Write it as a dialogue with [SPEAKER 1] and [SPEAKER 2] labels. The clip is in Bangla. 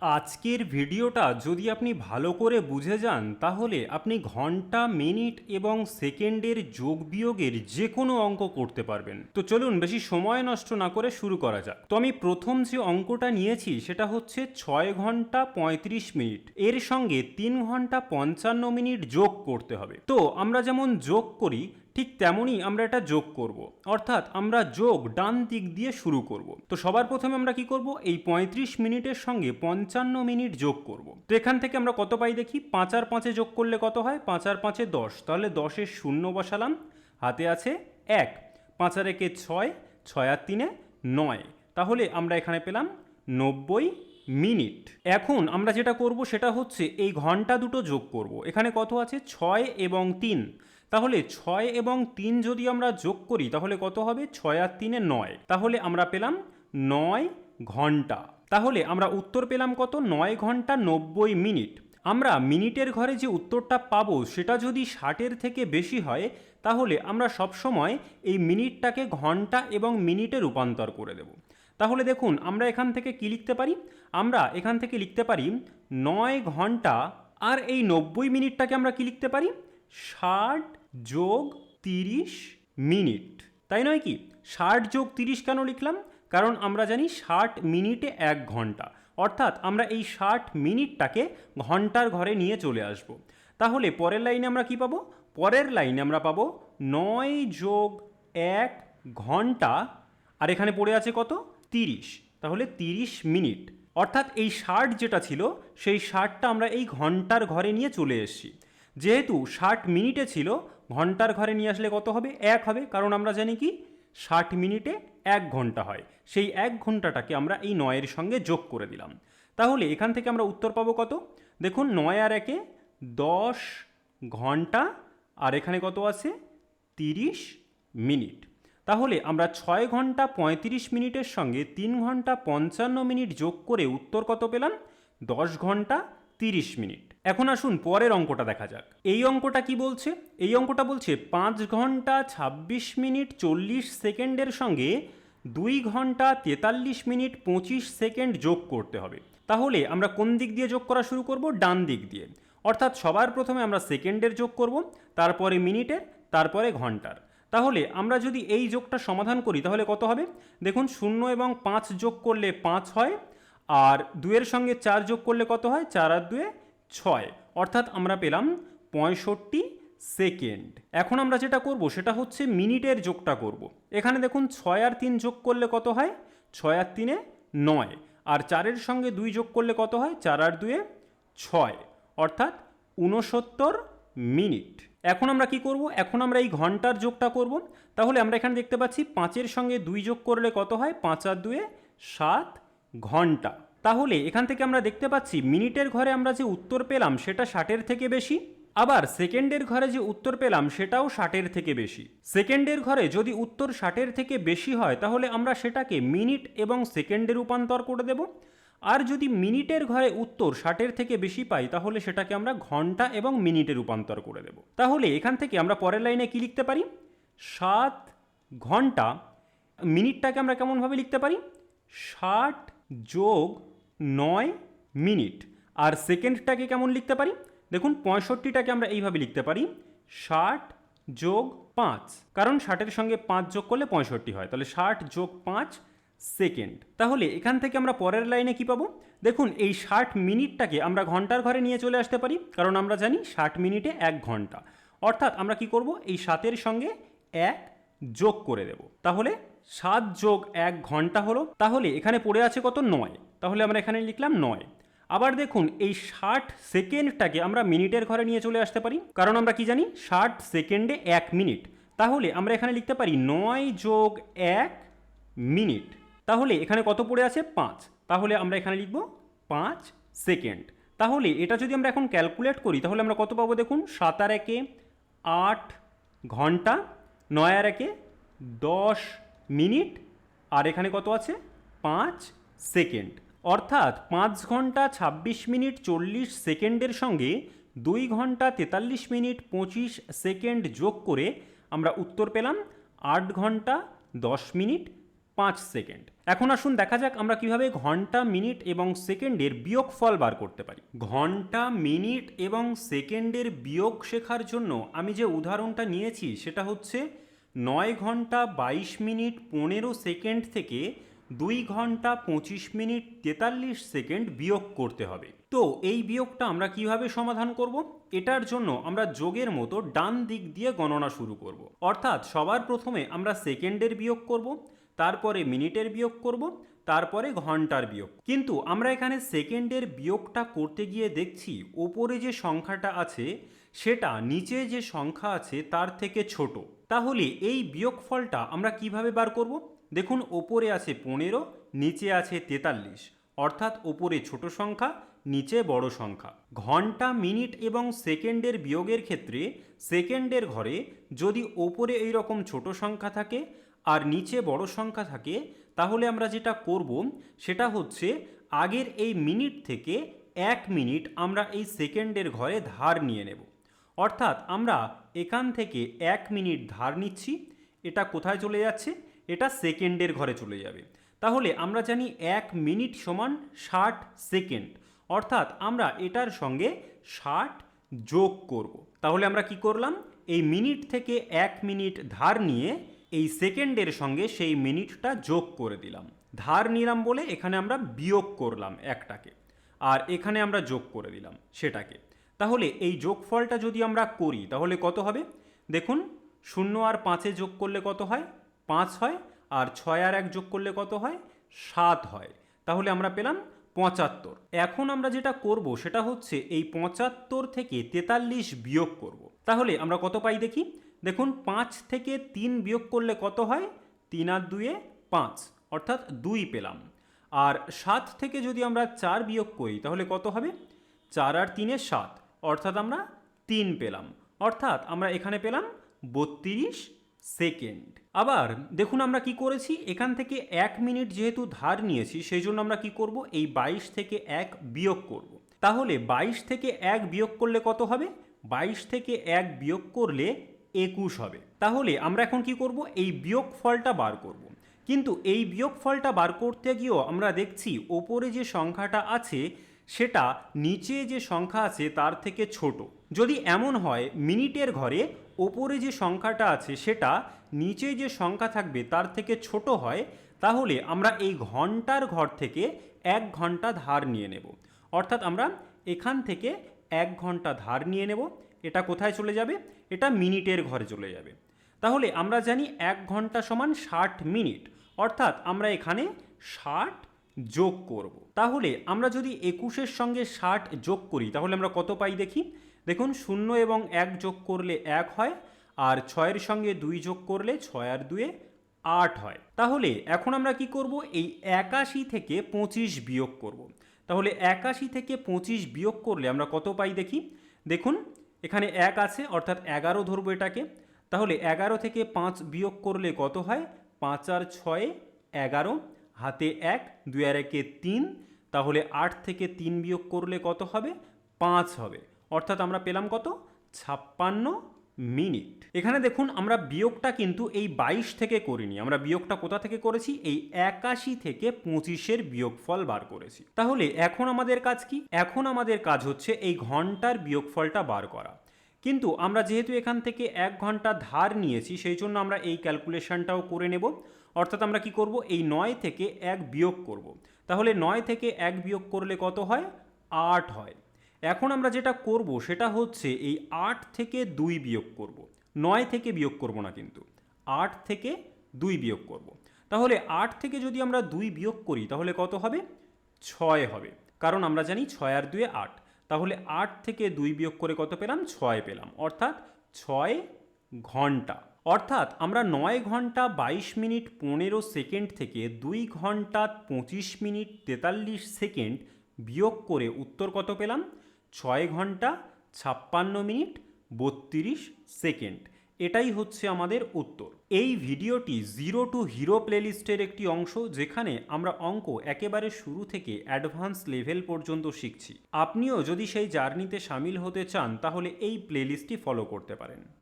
[SPEAKER 1] আজকের ভিডিওটা যদি আপনি ভালো করে বুঝে যান, তাহলে আপনি ঘণ্টা, মিনিট এবং সেকেন্ডের যোগ বিয়োগের যে কোনো অঙ্ক করতে পারবেন। তো চলুন বেশি সময় নষ্ট না করে শুরু করা যাক। তো আমি প্রথম যে অঙ্কটা নিয়েছি, সেটা হচ্ছে ছয় ঘণ্টা পঁয়ত্রিশ মিনিট। এর সঙ্গে তিন ঘণ্টা পঞ্চান্ন মিনিট যোগ করতে হবে। তো আমরা যেমন যোগ করি ঠিক তেমনই আমরা এটা যোগ করব। অর্থাৎ আমরা যোগ ডান দিক দিয়ে শুরু করব। তো সবার প্রথমে আমরা কি করব? এই পঁয়ত্রিশ মিনিটের সঙ্গে পঞ্চান্ন মিনিট যোগ করব। তো এখান থেকে আমরা কত পাই দেখি? পাঁচ আর পাঁচে যোগ করলে কত হয়? পাঁচ আর পাঁচে দশ। তাহলে দশের শূন্য বসালাম। হাতে আছে এক। পাঁচ আর একে ছয়। ছয় আর তিনে নয়। তাহলে আমরা এখানে পেলাম নব্বই মিনিট। এখন আমরা যেটা করব সেটা হচ্ছে এই ঘণ্টা দুটো যোগ করব। এখানে কত আছে? ছয় এবং তিন। তাহলে ছয় এবং তিন যদি আমরা যোগ করি, তাহলে কত হবে? ছয় আর তিনে নয়। তাহলে আমরা পেলাম নয় ঘণ্টা। তাহলে আমরা উত্তর পেলাম কত? নয় ঘণ্টা নব্বই মিনিট। আমরা মিনিটের ঘরে যে উত্তরটা পাবো, সেটা যদি ষাটের থেকে বেশি হয়, তাহলে আমরা সবসময় এই মিনিটটাকে ঘণ্টা এবং মিনিটে রূপান্তর করে দেব। তাহলে দেখুন, আমরা এখান থেকে কি লিখতে পারি? আমরা এখান থেকে লিখতে পারি নয় ঘণ্টা আর এই নব্বই মিনিটটাকে আমরা কি লিখতে পারি? ষাট যোগ তিরিশ মিনিট। তাই নয় কি? ষাট যোগ তিরিশ কেন লিখলাম? কারণ আমরা জানি ষাট মিনিটে এক ঘণ্টা। অর্থাৎ আমরা এই ষাট মিনিটটাকে ঘণ্টার ঘরে নিয়ে চলে আসব। তাহলে পরের লাইনে আমরা কি পাবো? পরের লাইনে আমরা পাবো নয় যোগ এক ঘণ্টা। আর এখানে পড়ে আছে কত? তিরিশ। তাহলে তিরিশ মিনিট। অর্থাৎ এই ষাট যেটা ছিল, সেই ষাটটা আমরা এই ঘণ্টার ঘরে নিয়ে চলে এসেছি। যেহেতু ষাট মিনিটে ছিল, ঘণ্টার ঘরে নিয়ে আসলে কত হবে? এক হবে। কারণ আমরা জানি কি? ষাট মিনিটে এক ঘণ্টা হয়। সেই এক ঘন্টাটাকে আমরা এই নয়ের সঙ্গে যোগ করে দিলাম। তাহলে এখান থেকে আমরা উত্তর পাবো কত? দেখুন, নয় আর একে দশ ঘণ্টা, আর এখানে কত আছে? তিরিশ মিনিট। তাহলে আমরা ছয় ঘণ্টা পঁয়ত্রিশ মিনিটের সঙ্গে তিন ঘণ্টা পঞ্চান্ন মিনিট যোগ করে উত্তর কত পেলাম? দশ ঘণ্টা তিরিশ মিনিট। এখন আসুন পরের অঙ্কটা দেখা যাক। এই অঙ্কটা কি বলছে? এই অঙ্কটা বলছে পাঁচ ঘণ্টা ছাব্বিশ মিনিট চল্লিশ সেকেন্ডের সঙ্গে দুই ঘণ্টা তেতাল্লিশ মিনিট পঁচিশ সেকেন্ড যোগ করতে হবে। তাহলে আমরা কোন দিক দিয়ে যোগ করা শুরু করব? ডান দিক দিয়ে। অর্থাৎ সবার প্রথমে আমরা সেকেন্ডের যোগ করব, তারপরে মিনিটের, তারপরে ঘণ্টার। তাহলে আমরা যদি এই যোগটা সমাধান করি, তাহলে কত হবে? দেখুন, শূন্য এবং পাঁচ যোগ করলে পাঁচ হয়, আর দুয়ের সঙ্গে চার যোগ করলে কত হয়? চার আর দুয়ে ছয়। অর্থাৎ আমরা পেলাম পঁয়ষট্টি সেকেন্ড। এখন আমরা যেটা করব, সেটা হচ্ছে মিনিটের যোগটা করব। এখানে দেখুন, ছয় আর তিন যোগ করলে কত হয়? ছয় আর তিনে নয়। আর চারের সঙ্গে দুই যোগ করলে কত হয়? চার আর দুয়ে ছয়। অর্থাৎ ঊনসত্তর মিনিট। এখন আমরা কি করব? এখন আমরা এই ঘণ্টার যোগটা করব। তাহলে আমরা এখানে দেখতে পাচ্ছি, পাঁচের সঙ্গে দুই যোগ করলে কত হয়? পাঁচ আর দুয়ে সাত ঘণ্টা। তাহলে এখান থেকে আমরা দেখতে পাচ্ছি মিনিটের ঘরে আমরা যে উত্তর পেলাম সেটা ষাটের থেকে বেশি, আবার সেকেন্ডের ঘরে যে উত্তর পেলাম সেটাও ষাটের থেকে বেশি। সেকেন্ডের ঘরে যদি উত্তর ষাটের থেকে বেশি হয়, তাহলে আমরা সেটাকে মিনিট এবং সেকেন্ডে রূপান্তর করে দেব। আর যদি মিনিটের ঘরে উত্তর ষাটের থেকে বেশি পাই, তাহলে সেটাকে আমরা ঘণ্টা এবং মিনিটে রূপান্তর করে দেব। তাহলে এখান থেকে আমরা পরের লাইনে কি লিখতে পারি? সাত ঘণ্টা, মিনিটটাকে আমরা কেমনভাবে লিখতে পারি? ষাট যোগ নয় মিনিট। আর সেকেন্ডটাকে কেমন লিখতে পারি? দেখুন, পঁয়ষট্টিটাকে আমরা এইভাবে লিখতে পারি। ষাট যোগ পাঁচ। কারণ ষাটের সঙ্গে পাঁচ যোগ করলে পঁয়ষট্টি হয়। তাহলে ষাট যোগ পাঁচ সেকেন্ড। তাহলে এখান থেকে আমরা পরের লাইনে কি পাবো? দেখুন, এই ষাট মিনিটটাকে আমরা ঘণ্টার ঘরে নিয়ে চলে আসতে পারি। কারণ আমরা জানি ষাট মিনিটে এক ঘণ্টা। অর্থাৎ আমরা কি করব? এই সাতের সঙ্গে এক যোগ করে দেব। তাহলে সাত যোগ এক ঘণ্টা হলো, তাহলে এখানে পড়ে আছে কত নয়। তাহলে আমরা এখানে লিখলাম নয়। আবার দেখুন, এই ষাট সেকেন্ডটাকে আমরা মিনিটের ঘরে নিয়ে চলে আসতে পারি। কারণ আমরা কি জানি? ষাট সেকেন্ডে এক মিনিট। তাহলে আমরা এখানে লিখতে পারি নয় যোগ এক মিনিট। তাহলে এখানে কত পড়ে আছে? পাঁচ। তাহলে আমরা এখানে লিখব পাঁচ সেকেন্ড। তাহলে এটা যদি আমরা এখন ক্যালকুলেট করি, তাহলে আমরা কত পাবো দেখুন? সাত আর একে আট ঘণ্টা, নয় আর একে দশ মিনিট, আর এখানে কত আছে? পাঁচ সেকেন্ড। অর্থাৎ পাঁচ ঘণ্টা ছাব্বিশ মিনিট চল্লিশ সেকেন্ডের সঙ্গে দুই ঘণ্টা তেতাল্লিশ মিনিট পঁচিশ সেকেন্ড যোগ করে আমরা উত্তর পেলাম আট ঘণ্টা দশ মিনিট পাঁচ সেকেন্ড। এখন আসুন দেখা যাক আমরা কীভাবে ঘণ্টা, মিনিট এবং সেকেন্ডের বিয়োগ ফল বার করতে পারি। ঘণ্টা, মিনিট এবং সেকেন্ডের বিয়োগ শেখার জন্য আমি যে উদাহরণটা নিয়েছি সেটা হচ্ছে নয় ঘণ্টা বাইশ মিনিট পনেরো সেকেন্ড থেকে দুই ঘণ্টা পঁচিশ মিনিট তেতাল্লিশ সেকেন্ড বিয়োগ করতে হবে। তো এই বিয়োগটা আমরা কীভাবে সমাধান করব? এটার জন্য আমরা যোগের মতো ডান দিক দিয়ে গণনা শুরু করব। অর্থাৎ সবার প্রথমে আমরা সেকেন্ডের বিয়োগ করব। তারপরে মিনিটের বিয়োগ করব, তারপরে ঘণ্টার বিয়োগ। কিন্তু আমরা এখানে সেকেন্ডের বিয়োগটা করতে গিয়ে দেখছি, ওপরে যে সংখ্যাটা আছে, সেটা নিচে যে সংখ্যা আছে, তার থেকে ছোট। তাহলে এই বিয়োগফলটা আমরা কীভাবে বার করব? দেখুন, ওপরে আছে পনেরো, নিচে আছে তেতাল্লিশ। অর্থাৎ ওপরে ছোট সংখ্যা, নিচে বড় সংখ্যা। ঘণ্টা, মিনিট এবং সেকেন্ডের বিয়োগের ক্ষেত্রে সেকেন্ডের ঘরে যদি ওপরে এই রকম ছোট সংখ্যা থাকে আর নিচে বড় সংখ্যা থাকে, তাহলে আমরা যেটা করব, সেটা হচ্ছে আগের এই মিনিট থেকে এক মিনিট আমরা এই সেকেন্ডের ঘরে ধার নিয়ে নেব। অর্থাৎ আমরা এখান থেকে এক মিনিট ধার নিচ্ছি, এটা কোথায় চলে যাচ্ছে? এটা সেকেন্ডের ঘরে চলে যাবে। তাহলে আমরা জানি এক মিনিট সমান ষাট সেকেন্ড। অর্থাৎ আমরা এটার সঙ্গে ষাট যোগ করব। তাহলে আমরা কি করলাম? এই মিনিট থেকে এক মিনিট ধার নিয়ে এই সেকেন্ডের সঙ্গে সেই মিনিটটা যোগ করে দিলাম। ধার নিলাম বলে এখানে আমরা বিয়োগ করলাম একটাকে, আর এখানে আমরা যোগ করে দিলাম সেটাকে। তাহলে এই যোগফলটা যদি আমরা করি, তাহলে কত হবে? দেখুন, শূন্য আর পাঁচে যোগ করলে কত হয়? পাঁচ হয়, আর ছয় আর এক যোগ করলে কত হয়? সাত হয়। তাহলে আমরা পেলাম পঁচাত্তর। এখন আমরা যেটা করব, সেটা হচ্ছে এই পঁচাত্তর থেকে তেতাল্লিশ বিয়োগ করব। তাহলে আমরা কত পাই দেখি? দেখুন, পাঁচ থেকে তিন বিয়োগ করলে কত হয়? তিন আর দুয়ে পাঁচ, অর্থাৎ দুই পেলাম। আর সাত থেকে যদি আমরা চার বিয়োগ করি, তাহলে কত হবে? চার আর তিনে সাত, অর্থাৎ আমরা তিন পেলাম। অর্থাৎ আমরা এখানে পেলাম বত্রিশ সেকেন্ড। আবার দেখুন, আমরা কি করেছি? এখান থেকে এক মিনিট যেহেতু ধার নিয়েছি, সেই জন্য আমরা কি করব? এই বাইশ থেকে এক বিয়োগ করব। তাহলে বাইশ থেকে এক বিয়োগ করলে কত হবে? বাইশ থেকে এক বিয়োগ করলে একুশ হবে। তাহলে আমরা এখন কি করব? এই বিয়োগ ফলটা বার করব। কিন্তু এই বিয়োগ ফলটা বার করতে গিয়েও আমরা দেখছি ওপরে যে সংখ্যাটা আছে, সেটা নিচে যে সংখ্যা আছে তার থেকে ছোট। যদি এমন হয়, মিনিটের ঘরে ওপরে যে সংখ্যাটা আছে, সেটা নিচে যে সংখ্যা থাকবে তার থেকে ছোট হয়, তাহলে আমরা এই ঘণ্টার ঘর থেকে এক ঘণ্টা ধার নিয়ে নেব। অর্থাৎ আমরা এখান থেকে এক ঘণ্টা ধার নিয়ে নেব। এটা কোথায় চলে যাবে? এটা মিনিটের ঘরে চলে যাবে। তাহলে আমরা জানি এক ঘণ্টা সমান ষাট মিনিট, অর্থাৎ আমরা এখানে ষাট যোগ করব। তাহলে আমরা যদি একুশের সঙ্গে ষাট যোগ করি, তাহলে আমরা কত পাই দেখি? দেখুন, শূন্য এবং এক যোগ করলে এক হয়, আর ছয়ের সঙ্গে দুই যোগ করলে ছয় আর দুয়ে আট হয়। তাহলে এখন আমরা কি করব? এই একাশি থেকে পঁচিশ বিয়োগ করব। তাহলে একাশি থেকে পঁচিশ বিয়োগ করলে আমরা কত পাই দেখি? দেখুন এখানে এক আছে, অর্থাৎ এগারো ধরবো এটাকে। তাহলে এগারো থেকে পাঁচ বিয়োগ করলে কত হয়? পাঁচ আর ছয় এগারো, হাতে এক, দুই আর একে তিন। তাহলে আট থেকে তিন বিয়োগ করলে কত হবে? পাঁচ হবে। অর্থাৎ আমরা পেলাম কত? ছাপ্পান্ন মিনিট। এখানে দেখুন, আমরা বিয়োগটা কিন্তু এই বাইশ থেকে করিনি। আমরা বিয়োগটা কোথা থেকে করেছি? এই একাশি থেকে পঁচিশের বিয়োগফল বার করেছি। তাহলে এখন আমাদের কাজ কি? এখন আমাদের কাজ হচ্ছে এই ঘণ্টার বিয়োগফলটা বার করা। কিন্তু আমরা যেহেতু এখান থেকে এক ঘণ্টা ধার নিয়েছি, সেই জন্য আমরা এই ক্যালকুলেশনটাও করে নেব। অর্থাৎ আমরা কি করব? এই নয় থেকে এক বিয়োগ করব। তাহলে নয় থেকে এক বিয়োগ করলে কত হয়? আট হয়। এখন আমরা যেটা করব সেটা হচ্ছে এই আট থেকে দুই বিয়োগ করব। নয় থেকে বিয়োগ করব না কিন্তু। আট থেকে দুই বিয়োগ করব। তাহলে আট থেকে যদি আমরা দুই বিয়োগ করি, তাহলে কত হবে? ছয় হবে। কারণ আমরা জানি ছয় আর দুয়ে আট। তাহলে আট থেকে দুই বিয়োগ করে কত পেলাম? ছয় পেলাম। অর্থাৎ ছয় ঘণ্টা। অর্থাৎ আমরা নয় ঘণ্টা বাইশ মিনিট পনেরো সেকেন্ড থেকে দুই ঘণ্টা পঁচিশ মিনিট তেতাল্লিশ সেকেন্ড বিয়োগ করে উত্তর কত পেলাম? ছয় ঘণ্টা, ছাপ্পান্ন মিনিট, বত্রিশ সেকেন্ড। এটাই হচ্ছে আমাদের উত্তর। এই ভিডিওটি জিরো টু হিরো প্লেলিস্টের একটি অংশ, যেখানে আমরা অঙ্ক একেবারে শুরু থেকে অ্যাডভান্স লেভেল পর্যন্ত শিখছি। আপনিও যদি সেই জার্নিতে সামিল হতে চান, তাহলে এই প্লেলিস্টটি ফলো করতে পারেন।